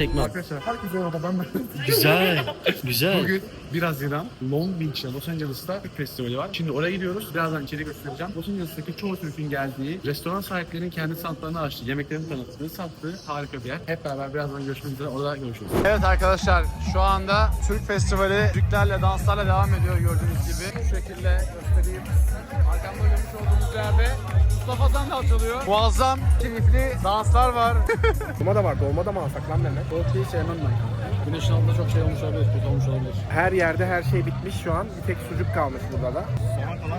tekme. Arkadaşlar herkes orada ben Güzel. Güzel. Bugün 1 Haziran Long Beach'te Los Angeles'ta bir festivali var. Şimdi oraya gidiyoruz. Birazdan içeri göstereceğim. Los Angeles'taki çoğu Türk'ün geldiği, restoran sahiplerinin kendi standlarını açtığı, yemeklerini tanıttığı, sattığı harika bir yer. Hep beraber birazdan görüşmek üzere. Orada görüşürüz. Evet arkadaşlar şu anda Türk Festivali Türklerle danslarla devam ediyor gördüğünüz gibi. Şu şekilde göstereyim. Arkamda görmüş olduğunuz yerde Mustafa Sandal çalıyor. Muazzam, keyifli danslar var. Dolma da var. Dolma da mı alsak lan Mehmet? Balıklıyı sevmem ben. Güneşin altında çok şey olmuş olabilir, kötü olmuş olabilir. Her yerde her şey bitmiş şu an. Bir tek sucuk kalmış burada da.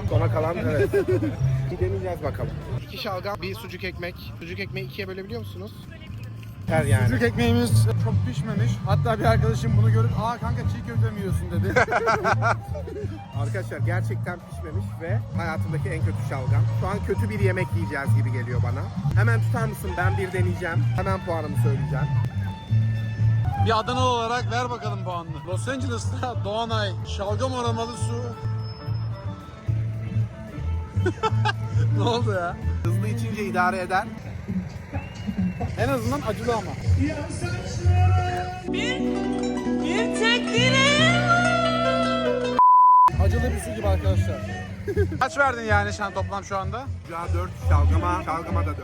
Sona kalan evet. bir deneyeceğiz bakalım. İki şalgam, bir sucuk ekmek. Sucuk ekmeği ikiye bölebiliyor musunuz? Her yani. Sucuk ekmeğimiz çok pişmemiş. Hatta bir arkadaşım bunu görüp aa kanka çiğ köfte mi yiyorsun dedi. Arkadaşlar gerçekten pişmemiş ve hayatımdaki en kötü şalgam. Şu an kötü bir yemek yiyeceğiz gibi geliyor bana. Hemen tutar mısın? Ben bir deneyeceğim. Hemen puanımı söyleyeceğim. Bir Adanalı olarak ver bakalım puanını. Los Angeles'ta Doğanay şalgam aromalı su. ne oldu ya? Hızlı içince idare eder. En azından acılı ama. Bir tek dileğim Acılı bir su gibi arkadaşlar. Kaç verdin yani sen toplam şu anda? Sucuğa 4, şalgama, şalgama da 4.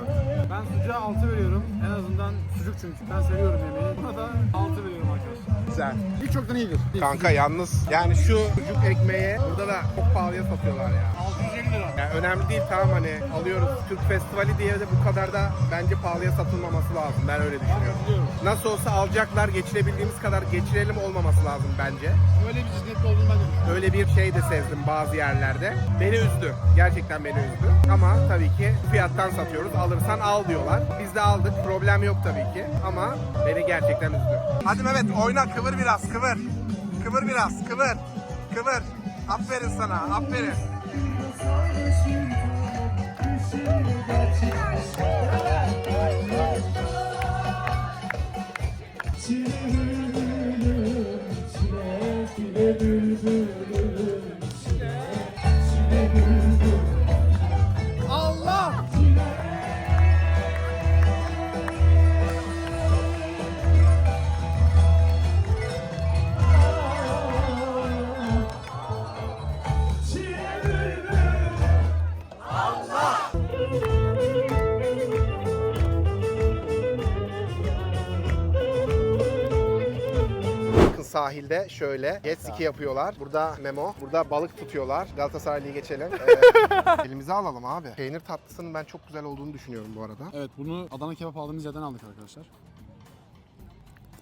Ben sucuğa 6 veriyorum. En azından sucuk çünkü. Ben seviyorum yemeği. Buna da 6 veriyorum arkadaşlar. Güzel. Hiç çoktan iyidir. Kanka yalnız yani şu sucuk ekmeği burada da çok pahalıya satıyorlar ya. 650 lira. Yani önemli değil tamam hani alıyoruz. Türk Festivali diye de bu kadar da bence pahalıya satılmaması lazım. Ben öyle düşünüyorum. Nasıl olsa alacaklar geçirebildiğimiz kadar geçirelim olmaması lazım bence. Öyle bir ciddiyetli olduğunu ben de düşünüyorum. Öyle bir şey de sezdim bazı yerlerde. Beni üzdü. Gerçekten beni üzdü. Ama tabii ki fiyattan satıyoruz. Alırsan al diyorlar. Biz de aldık. Problem yok tabii ki. Ama beni gerçekten üzdü. Hadi Mehmet oyna kıvır biraz kıvır. Kıvır biraz kıvır. Kıvır. Aferin sana aferin. Allah! Sahilde şöyle jet ski yapıyorlar. Burada Memo. Burada balık tutuyorlar. Galatasaraylı'yı geçelim. Ee, elimize alalım abi. Peynir tatlısının ben çok güzel olduğunu düşünüyorum bu arada. Evet bunu Adana kebap aldığımız yerden aldık arkadaşlar.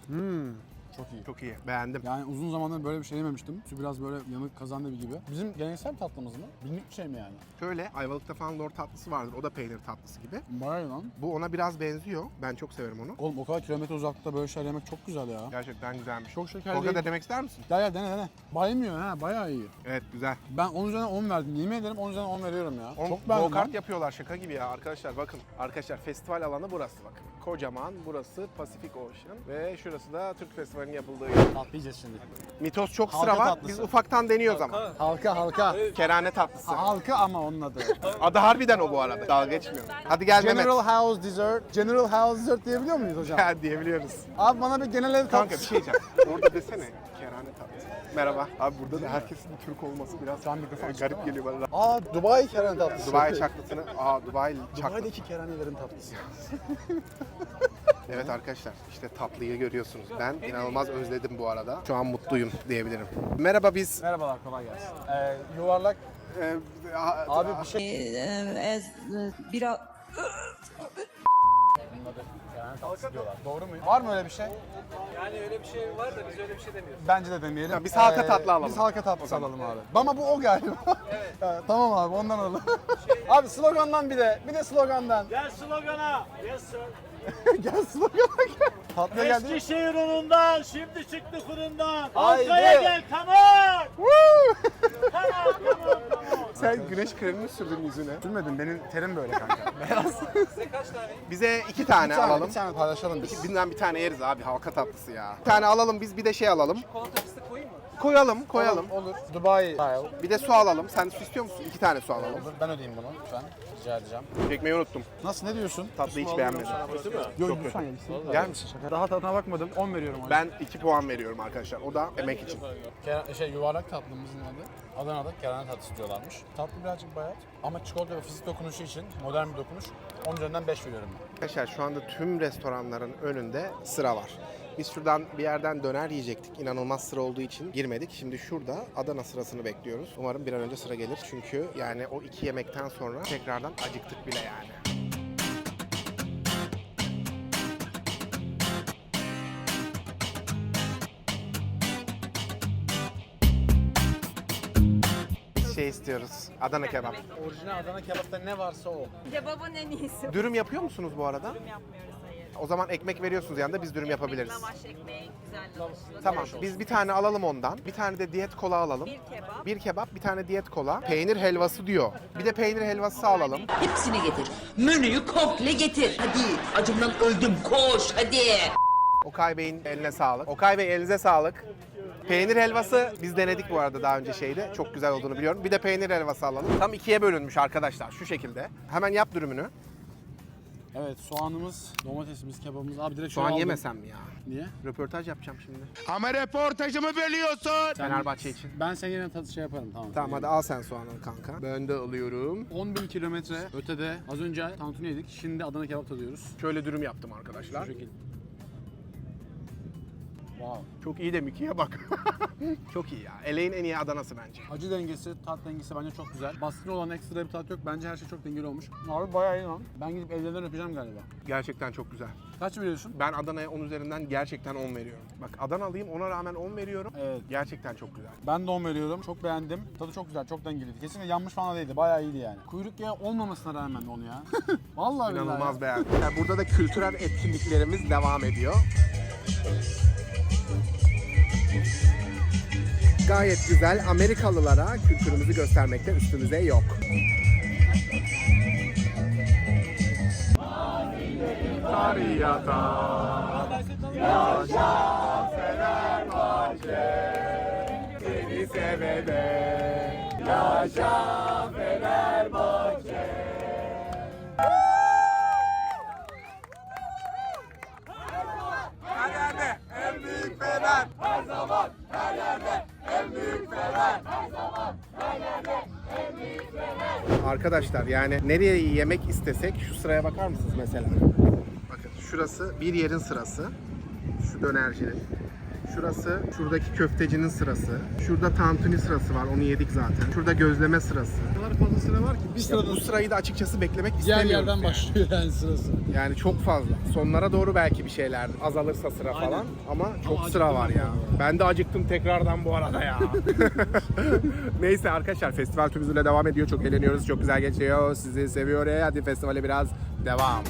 Hmm, Çok iyi. çok iyi. Beğendim. Yani uzun zamandır böyle bir şey yememiştim. Su biraz böyle yanık kazandı bir gibi. Bizim geleneksel bir tatlımız mı? Bilindik bir şey mi yani? Şöyle Ayvalık'ta falan lor tatlısı vardır. O da peynir tatlısı gibi. Bayağı lan. Bu ona biraz benziyor. Ben çok severim onu. Oğlum o kadar kilometre uzaklıkta böyle şeyler yemek çok güzel ya. Gerçekten güzelmiş. Çok şekerli Tolga da demek ister misin? Gel gel dene dene. Bayılmıyor ha bayağı iyi. Evet güzel. Ben 10 üzerinden 10 verdim. Yemin ederim 10 üzerinden 10 veriyorum ya. On, çok beğendim kart lan. yapıyorlar şaka gibi ya arkadaşlar bakın. Arkadaşlar festival alanı burası bakın. Kocaman burası Pacific Ocean ve şurası da Türk Festivali'nin yapıldığı yer. Tatlı yiyeceğiz şimdi. Mitos çok Halka sıra var. tatlısı. Biz ufaktan deniyoruz ama. Halka halka. Kerane tatlısı. Halka ama onun adı. Adı harbiden o bu arada. Dalga geçmiyor. Hadi gel General Mehmet. House Dessert. General House Dessert diyebiliyor muyuz hocam? Gel diyebiliyoruz. Abi bana bir genel ev Kanka bir tatlısı. şey diyeceğim. Orada desene. Merhaba. Abi burada da herkesin Türk olması biraz an mikrofon garip ama. geliyor bana. Aa Dubai kerane tatlısı. Dubai çaklatını, aa Dubai çaklatı. Dubai'deki keranelerin tatlısı. Evet arkadaşlar işte tatlıyı görüyorsunuz. Ben inanılmaz özledim bu arada. Şu an mutluyum diyebilirim. Merhaba biz... Merhabalar kolay gelsin. Ee, yuvarlak e, a- abi bir şey. Ee, biraz tatlısı diyorlar. Doğru mu? Var mı öyle bir şey? Yani öyle bir şey var da biz öyle bir şey demiyoruz. Bence de demeyelim. Ya biz halka tatlı alalım. Biz halka tatlısı alalım abi. Ama bu o galiba. Evet. tamam abi ondan alalım. abi slogandan bir de. Bir de slogandan. Gel slogana. Yes sir. gel slogana gel. Tatlıya geldi. mi? Eskişehir unundan, şimdi çıktı fırından. Haydi. Halkaya gel, come on. Sen güneş kremini sürdün yüzüne. Sürmedim benim terim böyle kanka. Beyaz. Bize iki tane bir tane, alalım. bir tane paylaşalım biz. İki- Binden bir tane yeriz abi halka tatlısı ya. Bir tane alalım biz bir de şey alalım. Çikolata fıstık koyayım mı? Koyalım, koyalım. Olur. Dubai style. Bir de su alalım. Sen su istiyor musun? İki tane su alalım. Olur. Ben ödeyeyim bunu lütfen. Rica edeceğim. Çekmeyi unuttum. Nasıl ne diyorsun? Tatlı hiç beğenmedim. Yok lütfen yemişsin. Yer misin? Daha tadına bakmadım. 10 veriyorum ona. Ben 2 puan veriyorum arkadaşlar. O da emek için. Ke- şey yuvarlak tatlımızın adı. Adana'da kerane tatlısı istiyorlarmış. Tatlı birazcık bayat ama çikolata ve fıstık dokunuşu için modern bir dokunuş. 10 üzerinden 5 veriyorum ben. Arkadaşlar şu anda tüm restoranların önünde sıra var. Biz şuradan bir yerden döner yiyecektik. İnanılmaz sıra olduğu için girmedik. Şimdi şurada Adana sırasını bekliyoruz. Umarım bir an önce sıra gelir. Çünkü yani o iki yemekten sonra tekrardan acıktık bile yani. Şey istiyoruz. Adana kebap. Orijinal Adana kebapta ne varsa o. Kebabın en iyisi. Dürüm yapıyor musunuz bu arada? Yapmıyoruz hayır. O zaman ekmek veriyorsunuz yanında biz dürüm yapabiliriz. Lavaş ekmeği, güzel lavaşlı. Tamam. Biz bir tane alalım ondan. Bir tane de diyet kola alalım. Bir kebap. Bir kebap, bir tane diyet kola. Peynir helvası diyor. Bir de peynir helvası alalım. Hepsini getir. Menüyü komple getir. Hadi acımdan öldüm koş hadi. Okay Bey'in eline sağlık. Okay Bey elinize sağlık. Peynir helvası biz denedik bu arada daha önce şeyde. Çok güzel olduğunu biliyorum. Bir de peynir helvası alalım. Tam ikiye bölünmüş arkadaşlar şu şekilde. Hemen yap dürümünü. Evet soğanımız, domatesimiz, kebabımız. Abi direkt Şu şöyle an aldım. yemesem mi ya? Niye? Röportaj yapacağım şimdi. Ama reportajımı bölüyorsun. Fenerbahçe için. Ben senin yerine tadı şey yaparım tamam. Tamam hadi al sen soğanını kanka. Ben de alıyorum. 10 bin kilometre ötede az önce tantuni yedik. Şimdi Adana kebap tadıyoruz. Şöyle dürüm yaptım arkadaşlar. Şu şekilde. Wow. Çok iyi de Mickey'e bak. Çok iyi ya. Eleğin en iyi Adanası bence. Acı dengesi, tat dengesi bence çok güzel. Baskın olan ekstra bir tat yok. Bence her şey çok dengeli olmuş. Abi bayağı iyi lan. Ben gidip ellerinden öpeceğim galiba. Gerçekten çok güzel. Kaç veriyorsun? Ben Adana'ya 10 üzerinden gerçekten 10 veriyorum. Bak Adanalıyım ona rağmen 10 veriyorum. Evet. Gerçekten çok güzel. Ben de 10 veriyorum. Çok beğendim. Tadı çok güzel, çok dengeliydi. Kesinlikle yanmış falan değildi. Bayağı iyiydi yani. Kuyruk yağı olmamasına rağmen onu ya. Vallahi billahi İnanılmaz ya. beğendim. Yani burada da kültürel etkinliklerimiz devam ediyor. Gayet güzel. Amerikalılara kültürümüzü göstermekte üstümüze yok. Seni sevene yaşa Fenerbahçe. Her yerde en büyük Fener. Her zaman her yerde en büyük Fener. Her zaman her yerde en büyük Fener. Arkadaşlar yani nereye yemek istesek şu sıraya bakar mısınız mesela? Bakın şurası bir yerin sırası. Şu dönercinin. Şurası şuradaki köftecinin sırası. Şurada tantuni sırası var. Onu yedik zaten. Şurada gözleme sırası. O kadar fazla sıra var ki bir Ya sırada bu sırayı da açıkçası beklemek diğer istemiyoruz. yerden yani. başlıyor yani sırası. Yani çok fazla. Sonlara doğru belki bir şeyler azalırsa sıra Aynen. falan ama çok Ama sıra var ya. arada. Ben de acıktım tekrardan bu arada ya. Neyse arkadaşlar festival tümüzüyle devam ediyor. Çok eğleniyoruz. Çok güzel geçiyor. Sizi seviyor. Hadi festivale biraz devam.